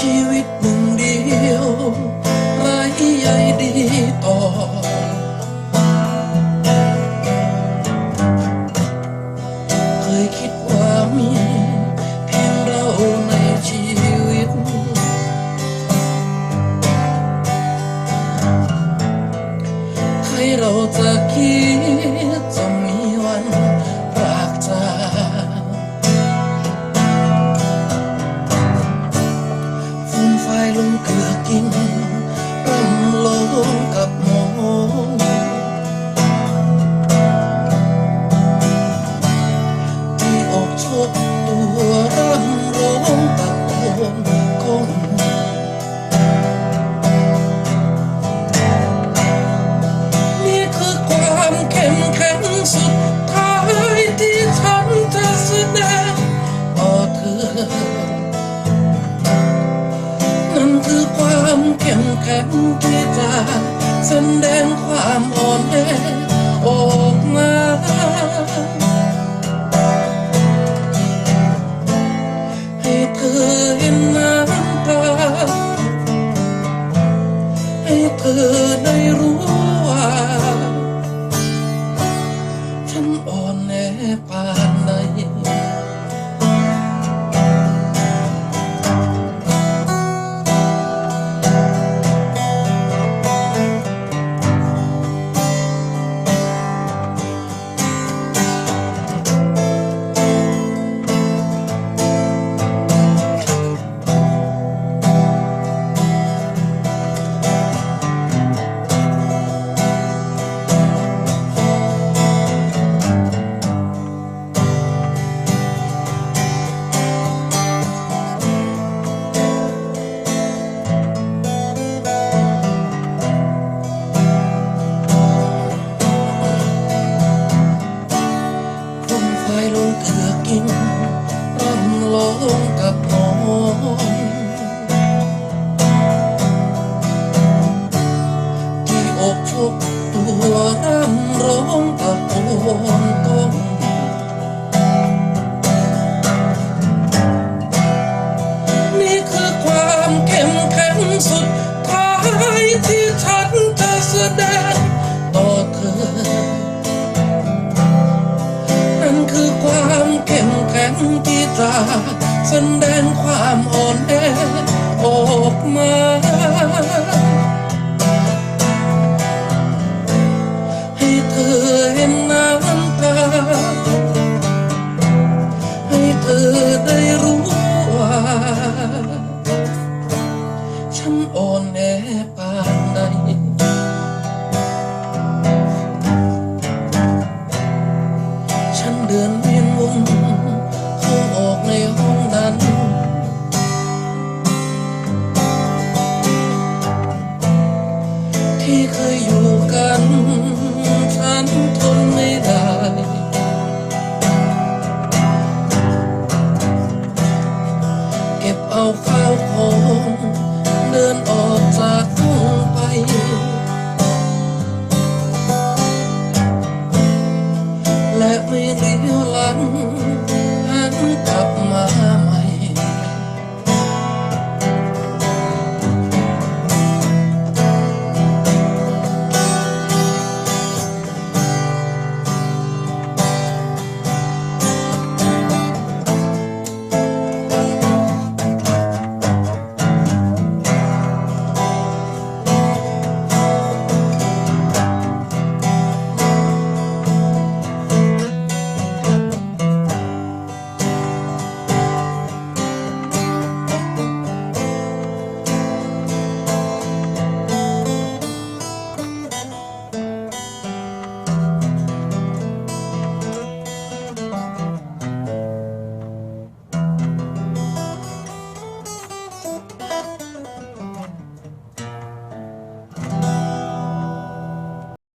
ชีวิ ความเข้มแข็งที่จะแสดงความอ่อนแอออกมาให้เธอเห็นน้ำตาให้เธอได้รู้ งกับหอมที่อกชกตัวร่ำร้องตะโกนก้องนี่คือความเข้มแข็งสุดท้ายที่ฉันจะแสดงต่อเธอนั่นคือความเข้มแข็งที่จะ แสดงความอ่อนแอออกมา ให้เธอเห็นน้ำตาให้เธอได้รู้ ที่เคยอยู่กัน ฉันทนไม่ได้ เก็บเอาข้าวของ